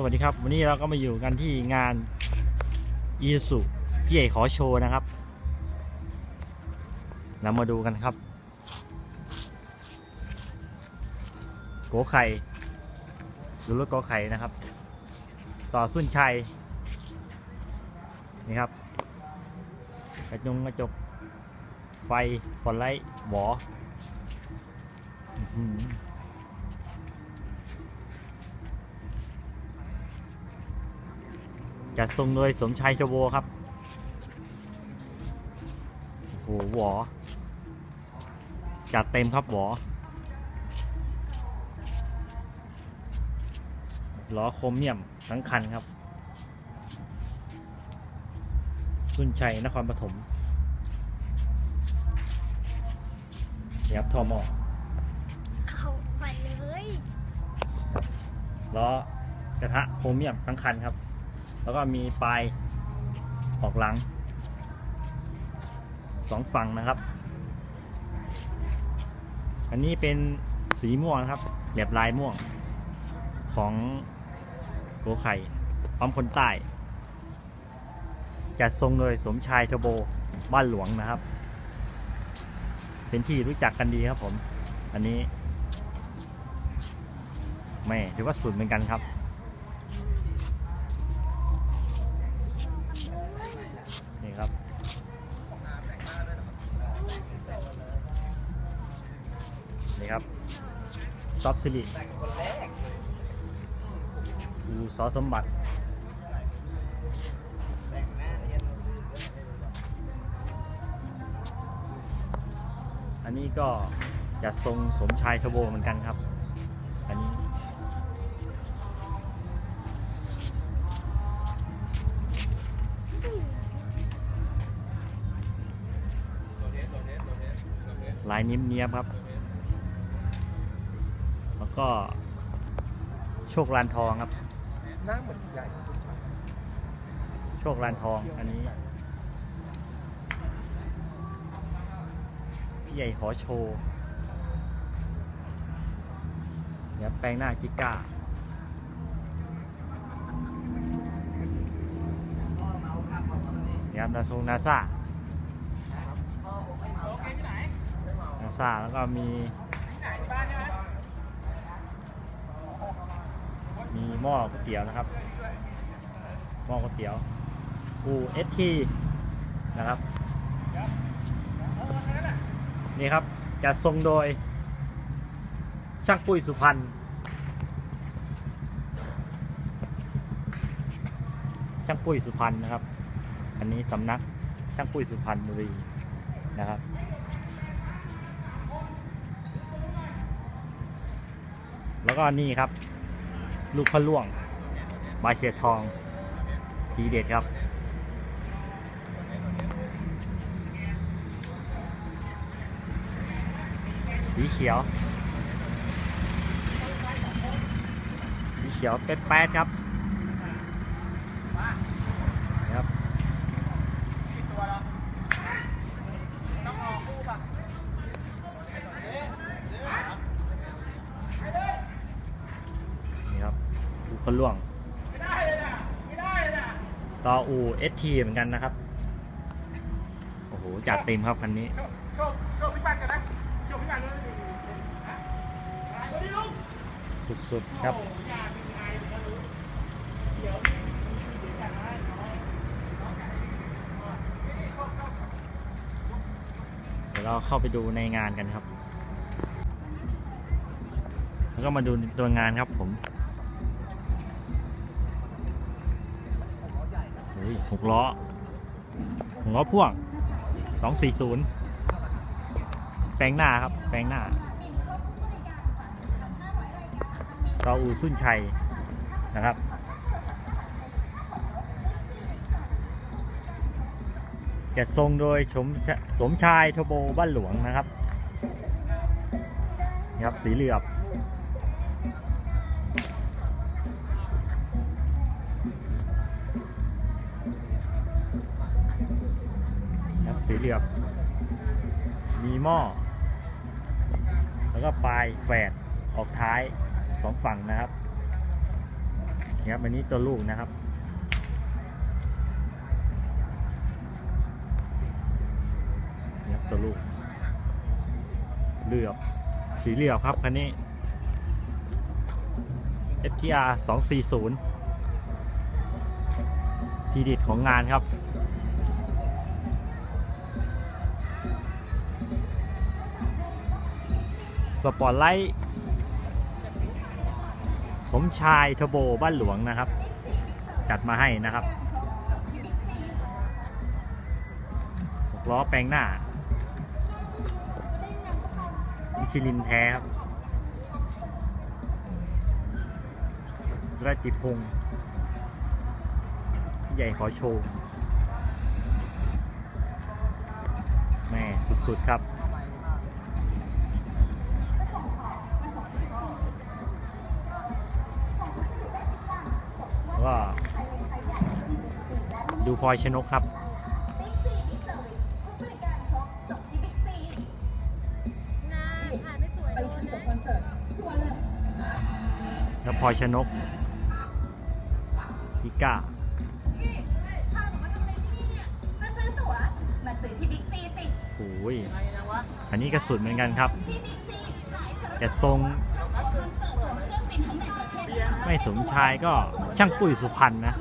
สวัสดีครับ วันนี้เราก็มาอยู่กันที่งานอีสุพี่ใหญ่ขอโชว์นะครับเรามาดูกันครับ โกไข่ดูรถโกไข่นะครับ ต่อสุนชัย นี่ครับ กระจงกระจก ไฟฟอนไลท์หวออื้อหือ จัดทรงโดยสมชายชโวครับ โอ้โหหวอจัดเต็มครับหวอล้อโครเมียมทั้งคันครับสุนชัยนครปฐมนี่ครับทอมอเข้าไปเลยล้อกระทะโครเมียมทั้งคันครับ แล้วก็มีปลายออกหลังสองฝั่งนะครับ อันนี้เป็นสีม่วงนะครับเหลียบลายม่วงของโกไข่พร้อมคนใต้จัดทรงโดยสมชายเทโบบ้านหลวงนะครับ เป็นที่รู้จักกันดีครับผม อันนี้แม่ถือว่าสุดเหมือนกันครับ นี่ครับ นี่ครับ ซ อฟซิลิอูซอสมบัติอันนี้ก็จะทรงสมชายทโบเหมือนกันครับ อันนี้ ลายนิ่มเนียบครับ ก็โชคลานทองครับ หน้าเหมือนใหญ่โชคลานทองอันนี้ พี่ใหญ่ขอโชว์เดี๋ยวแปลงหน้าจิก้าเดี๋ยวนาซงนาซานาซาแล้วก็มีมีีหม้อก๋วยเตี๋ยวนะครับ หม้อก๋วยเตี๋ยวอูเอสทีนะครับ นี่ครับจัดทรงโดย ช่างปุ้ยสุพรรณช่างปุ้ยสุพรรณนะครับ อันนี้สำนักช่างปุ้ยสุพรรณบุรีนะครับแล้วก็นี่ครับ ลูกพะล่วงบาเชียทอง ทีเด็ดครับ สีเขียว สีเขียวเป็ดแป๊ดครับนี่ครับ นี่ครับ ล่วงต่ออูเอสทีเหมือนกันนะครับ โอ้โห จัดเต็มครับคันนี้โชคโชคพี่ปันกันนะโชคพี่ปันเลยสุดๆครับเดี๋ยวเราเข้าไปดูในงานกันครับ แล้วก็มาดูตัวงานครับผม หกล้อหกล้อพ่วงสองสี่ศูนย์แปลงหน้าครับ แปลงหน้าต่ออูสุนชัยนะครับจะทรงโดยสมสมชายทโบบ้านหลวงนะครับนี่ครับ สีเหลือบ มีหม้อ แล้วก็ปลายแฝดออกท้ายสองฝั่งนะครับนี่ครับอันนี้ตัวลูกนะครับ นี่ครับตัวลูก เหลือบ สีเหลือบครับคันนี้ FTR 240 ทีเด็ดของงานครับ สปอร์ไลท์สมชายเทโบบ้านหลวงนะครับ จัดมาให้นะครับหกล้อแปลงหน้ามิชลินแท้ครับราจิพงศ์พี่ใหญ่ขอโชว์ แม่สุด ๆ ครับ ดูพลอยชนกครับ แล้วพลอยชนกกิก้าอะไรที่นี่เนี่ยมาซื้อตั๋วมาซื้อที่บิ๊กซีสิโอ้ยอันนี้ก็สุดเหมือนกันครับเสริมแต่ทรงเข้าของคอนเสิร์ตของเครื่องบินทั้งในประเทศและต่างไม่สมชายก็ช่างปุ้ยสุพรรณนะ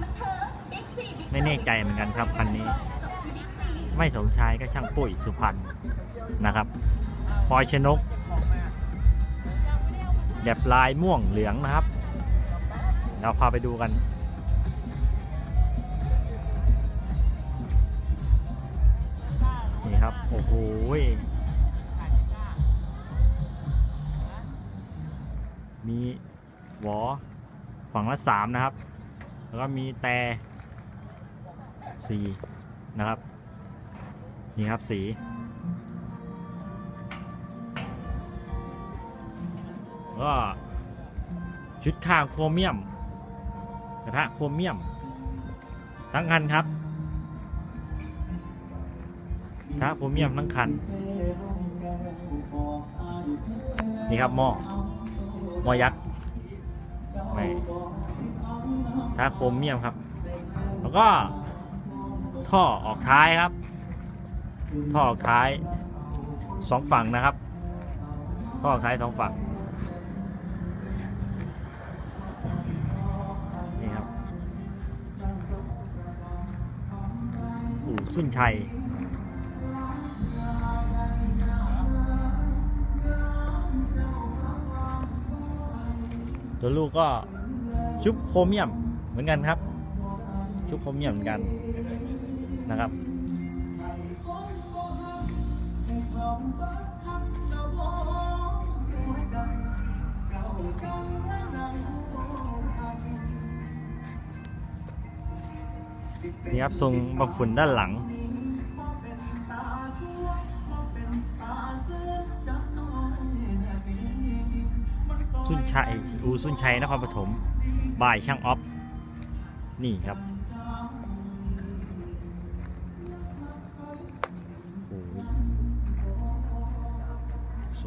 ไม่แน่ใจเหมือนกันครับคันนี้ ไม่สมชายก็ช่างปุ้ยสุพรรณนะครับพลอยชนกแบบลายม่วงเหลืองนะครับ เราพาไปดูกัน นี่ครับ โอ้โหมีหวอฝั่งละสามนะครับ แล้วก็มีแต่ สีนะครับ นี่ครับสี ก็ชุดข้างโครเมียมกระทะโครเมียม ทั้งคันครับกระทะโครเมียมทั้งคัน นี่ครับหม้อหม้อยักษ์ไม่กระทะโครเมียมครับ แล้วก็ ท่อออกท้ายครับ ท่อออกท้ายสองฝั่งนะครับ ท่อออกท้ายสองฝั่งนี่ครับอู่สุนชัยตัวลูกก็ชุบโครเมียมเหมือนกันครับ ชุบโครเมียมเหมือนกัน นะครับ นี่ครับทรงบังฝุ่นด้านหลังสุนชัยอูสุนชัยนครปฐมบ่ายช่างออฟ นี่ครับ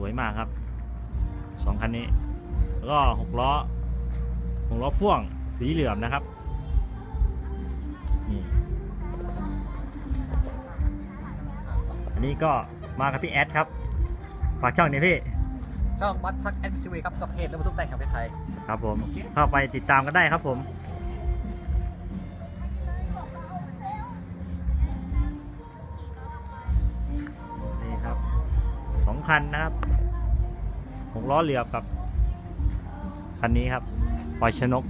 วยมากครับสองคันนี้ แล้วก็หกล้อหกล้อพ่วงสีเหลืองนะครับนี่อันนี้ก็มากับพี่แอดครับฝากช่องหนี้อยพี่ช่องวัดทักแอนด์ชีวีครับกับเพจและบรรทุกแต่งแห่งประเทศไทย ครับผม เข้าไปติดตามกันได้ครับผม คันนะครับหกล้อเหลือบกับคันนี้ครับปอยชนก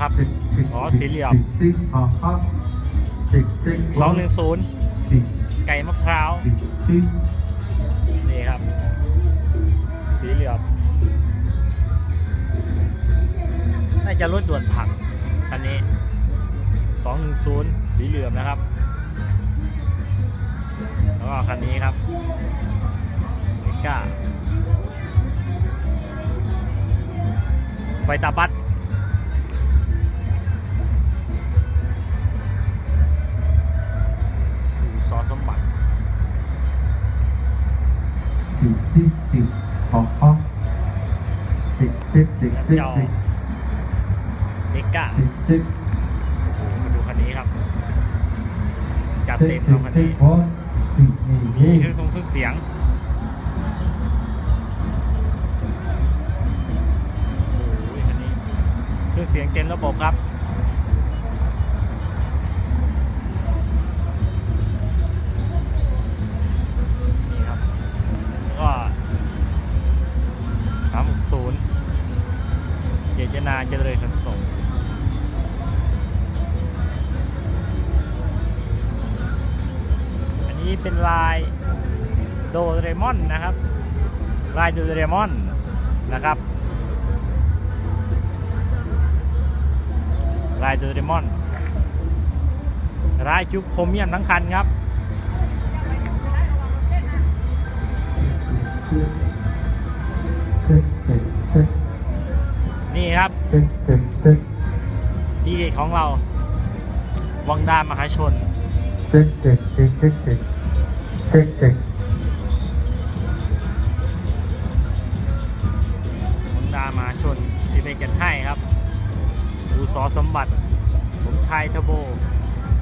ครับอ๋อสีเหลือบ six hop hop six six สองหนึ่งศูนย์ six ไก่มะพร้าว six six นี่ครับ สีเหลือบน่าจะรถด่วนผักคันนี้210สีเหลือบนะครับ แล้วก็คันนี้ครับเมก้าไฟตาบั สสู่ซอสมบัติ six six six hop hop six six six แล้ว six เจ้า six เมก้า six six มาดูคันนี้ครับ จัด six เต็ม six แล้วคัน six นี้ one six มีนี่เครื่องทรงเครื่องเสียงโอ้ยคันนี้เครื่องเสียงเต็มระบบครับ ดเรมอนนะครับลายโดเรมอนนะครับลายโดเรมอนลายจุบโครเมียมทั้งคันครับนี่ครับ six six six ทีเด็ดของเรา วังดามหาชน six six six six six six six นสีเบกันให้ครับอูสอสมบัติสมชายทโบ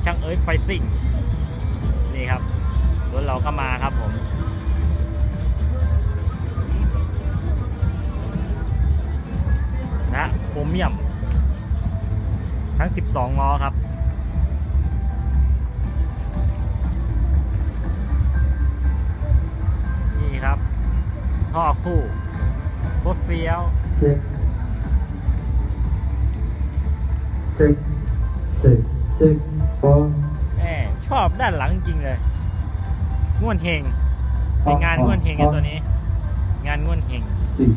ช่างเอิร์ธไฟซิ่ง นี่ครับรถเราก็มาครับผมนะโครเมียม ทั้ง 12 ล้อครับนี่ครับ ท่อคู่โคตรเฟี้ยว six six six six four แหมชอบด้านหลังจริงเลยง่วนเฮงเป็นงานง่วนเฮงกันตัวนี้ งานง่วนเฮง six